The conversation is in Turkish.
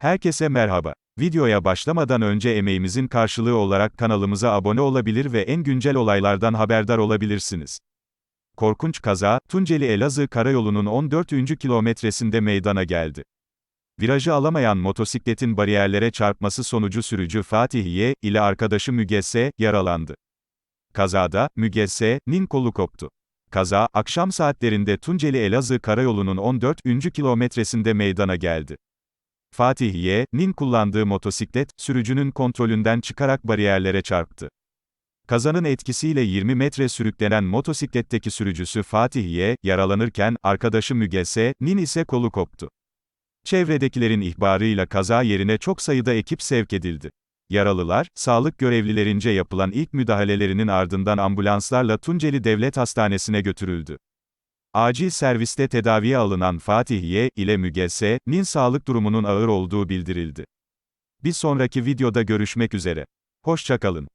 Herkese merhaba. Videoya başlamadan önce emeğimizin karşılığı olarak kanalımıza abone olabilir ve en güncel olaylardan haberdar olabilirsiniz. Korkunç kaza, Tunceli Elazığ Karayolu'nun 14. kilometresinde meydana geldi. Virajı alamayan motosikletin bariyerlere çarpması sonucu sürücü Fatih Y. ile arkadaşı Müge S. yaralandı. Kazada, Müge S.'nin kolu koptu. Kaza, akşam saatlerinde Tunceli Elazığ Karayolu'nun 14. kilometresinde meydana geldi. Fatih Y.'nin kullandığı motosiklet, sürücünün kontrolünden çıkarak bariyerlere çarptı. Kazanın etkisiyle 20 metre sürüklenen motosikletteki sürücüsü Fatih Y. yaralanırken, arkadaşı Müge S.'nin ise kolu koptu. Çevredekilerin ihbarıyla kaza yerine çok sayıda ekip sevk edildi. Yaralılar, sağlık görevlilerince yapılan ilk müdahalelerinin ardından ambulanslarla Tunceli Devlet Hastanesi'ne götürüldü. Acil serviste tedaviye alınan Fatih Y. ile Müge S.'nin sağlık durumunun ağır olduğu bildirildi. Bir sonraki videoda görüşmek üzere. Hoşçakalın.